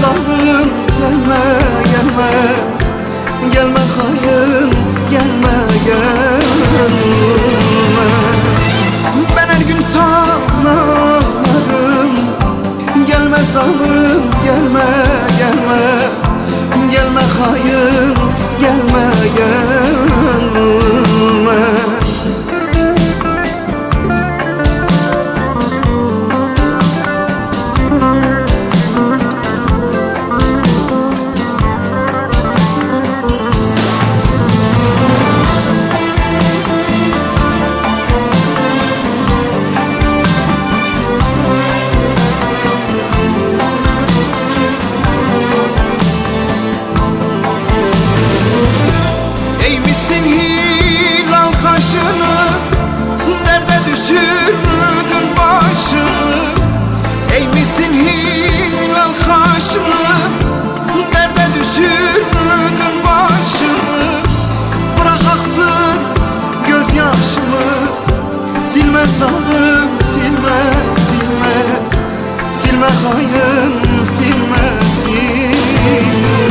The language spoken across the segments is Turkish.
Zalim gelme gelme. Gelme hayın gelme gelme. Ben her gün sana ağlarım Gelme zalim gelme gelme. Gelme hayın başını Nerede düşürdün başını. Ey misin hilal kaşını Nerede düşürdün başını. Bırak aksın gözyaşımı Silme zalim silme silme. Silme hain silme silme.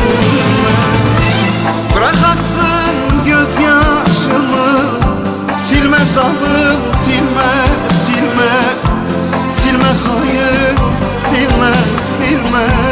man.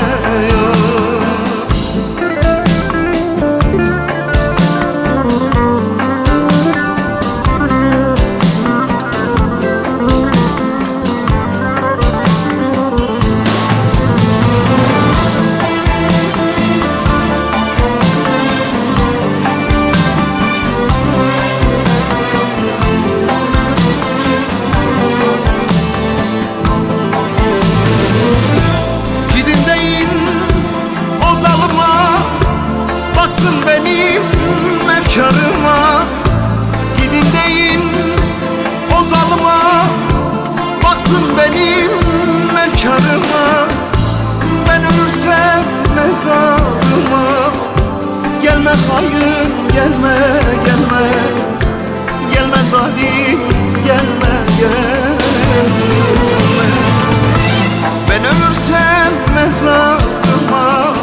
Ben ölürsem mezarıma Gelme hayır gelme gelme. Gelme zalim gelme gelme. Ben ölürsem mezarıma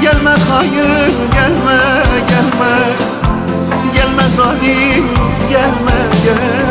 Gelme hayır gelme gelme. Gelme zalim gelme gelme.